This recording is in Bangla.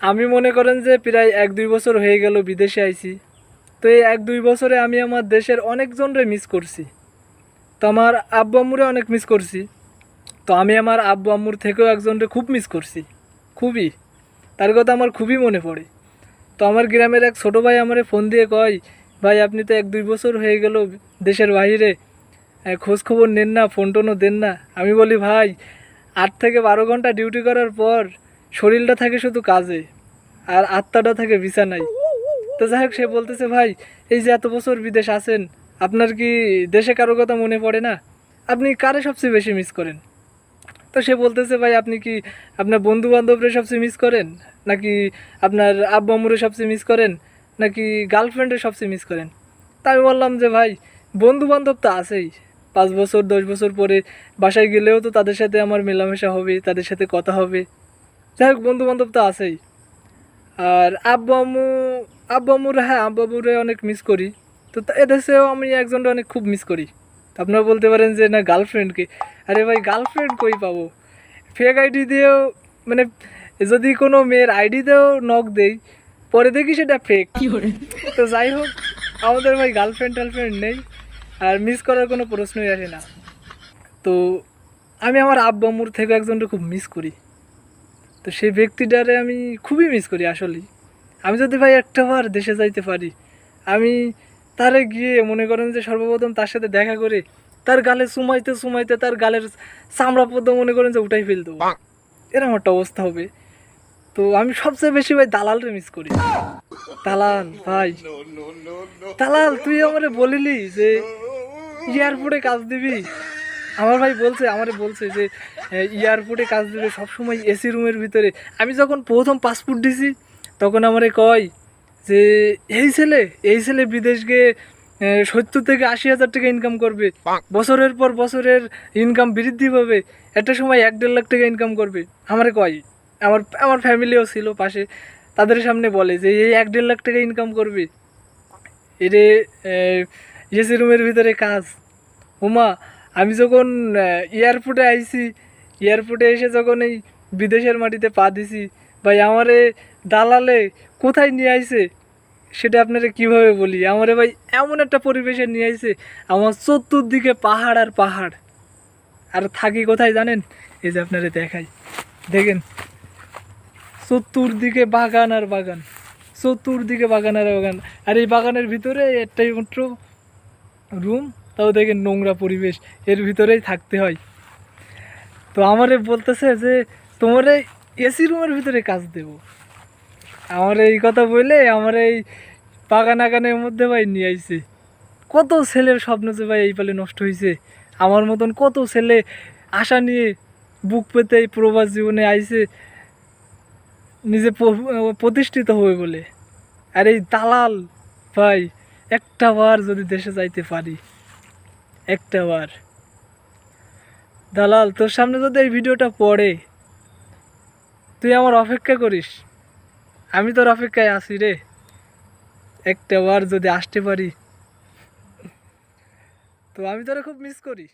আমি মনে করেন যে প্রায় এক, দুই বছর হয়ে গেল বিদেশে আইছি। তো এই এক, দুই বছরে আমি আমার দেশের অনেকজনরে মিস করছি। তো আমার আব্বু আম্মুরে অনেক মিস করছি। তো আমি আমার আব্বু আম্মুর থেকেও একজনরে খুব মিস করছি। খুবই। তার কথা আমার খুবই মনে পড়ে। তো আমার গ্রামের এক ছোটো ভাই আমারে ফোন দিয়ে কয়, ভাই, আপনি তো এক, দুই বছর হয়ে গেল দেশের বাইরে খোঁজ খবর নেন না ফোন টোনও দেন না। আমি বলি, ভাই, আট থেকে বারো ঘণ্টা ডিউটি করার পর শরীরটা থাকে শুধু কাজে, আর আত্মাটা থাকে বিছানায়। তো যাই হোক, সে বলতেছে, ভাই, এই যে এত বছর বিদেশ আছেন, আপনার কি দেশে কারও কথা মনে পড়ে না? আপনি কারে সবচেয়ে বেশি মিস করেন? তো সে বলতেছে, ভাই, আপনি কি আপনার বন্ধু বান্ধবরে সবচেয়ে মিস করেন? নাকি আপনার আব্বু সবচেয়ে মিস করেন? নাকি গার্লফ্রেন্ডে সবচেয়ে মিস করেন? তা আমি বললাম যে, ভাই বন্ধু বান্ধব তো আছেই। পাঁচ বছর, দশ বছর পরে বাসায় গেলেও তো তাদের সাথে আমার মেলামেশা হবে, তাদের সাথে কথা হবে। যাই হোক বন্ধু বান্ধব তো আছেই। আর আব্বু আম্মু আব্বু আম্মুরে হ্যাঁ আব্বু আম্মুরে অনেক মিস করি। তো এদেশেও আমি একজনটা অনেক খুব মিস করি। তো আপনারা বলতে পারেন যে না গার্লফ্রেন্ডকে আরে ভাই গার্লফ্রেন্ড কই পাবো? ফেক আইডি দিয়েও মানে যদি কোনো মেয়ের আইডি দিয়েও নক দেই পরে দেখি সেটা ফেক তো যাই হোক আমাদের ভাই গার্লফ্রেন্ড টার্লফ্রেন্ড নেই। আর মিস করার কোনো প্রশ্নই আসে না। তো আমি আমার আব্বু আম্মুর থেকে একজনকে খুব মিস করি। তো সেই ব্যক্তিটারে আমি খুবই মিস করি আসলেই আমি যদি ভাই একটাবার দেশে যাইতে পারি আমি তারে গিয়ে মনে করেন যে সর্বপ্রথম তার সাথে দেখা করে তার গালে সুমাইতে সুমাইতে তার গালের চামড়া পদ্ম মনে করেন যে উঠাই ফেল দেবো এরকম একটা অবস্থা হবে তো আমি সবচেয়ে বেশি ভাই দালালরে মিস করি দালাল ভাই দালাল তুই আমারে বলিলি যে এয়ারপোর্টে কাজ দিবি আমার ভাই বলছে আমারে বলছে যে এয়ারপোর্টে কাজ দিবে সবসময় এসি রুমের ভিতরে। আমি যখন প্রথম পাসপোর্ট দিছি তখন আমারে কয় যে এই ছেলে এই ছেলে বিদেশ গিয়ে সত্তর থেকে আশি হাজার টাকা ইনকাম করবে। বছরের পর বছরের ইনকাম বৃদ্ধি পাবে। একটা সময় এক দেড় লাখ টাকা ইনকাম করবে। আমারে কয়। আমার আমার ফ্যামিলিও ছিল পাশে। তাদের সামনে বলে যে এই এক দেড় লাখ টাকা ইনকাম করবে। এরে এসি রুমের ভিতরে কাজ। ওমা আমি যখন এয়ারপোর্টে আইছি, এয়ারপোর্টে এসে যখন এই বিদেশের মাটিতে পা দিছি, ভাই, আমারে দালালে কোথায় নিয়ে আইছে? সেটা আপনারা কীভাবে বলি? আমারে ভাই, এমন একটা পরিবেশে নিয়ে আইছে, আমার চতুর্দিকে পাহাড় আর পাহাড়। আর থাকি কোথায় জানেন? এই যে আপনারা দেখাই। দেখেন, চতুর্দিকে বাগান আর বাগান। চতুর্দিকে বাগান আর বাগান। আর এই বাগানের ভিতরে একটাই মাত্র রুম তাও দেখে নোংরা পরিবেশ, এর ভিতরেই থাকতে হয়। তো আমারে বলতেছে যে, তোমার এসি রুমের ভিতরে কাজ দেব। আমার এই কথা বলে আমার এই বাগান আগানের মধ্যে ভাই নিয়ে আইছে। কত ছেলের স্বপ্ন যে ভাই এই পালে নষ্ট হয়েছে আমার মতন কত ছেলে আশা নিয়ে বুক পেতে এই প্রবাস জীবনে আইছে, নিজে প্রতিষ্ঠিত হবে বলে। আর এই দালাল ভাই, একটা বার যদি দেশে যাইতে পারি। একটা বার দালাল, তোর সামনে যদি এই ভিডিওটা পড়ে, তুই আমার অপেক্ষা করিস। আমি তোর অপেক্ষায় আছি রে। একটা বার যদি আসতে পারি, তো আমি তোরা খুব মিস করি।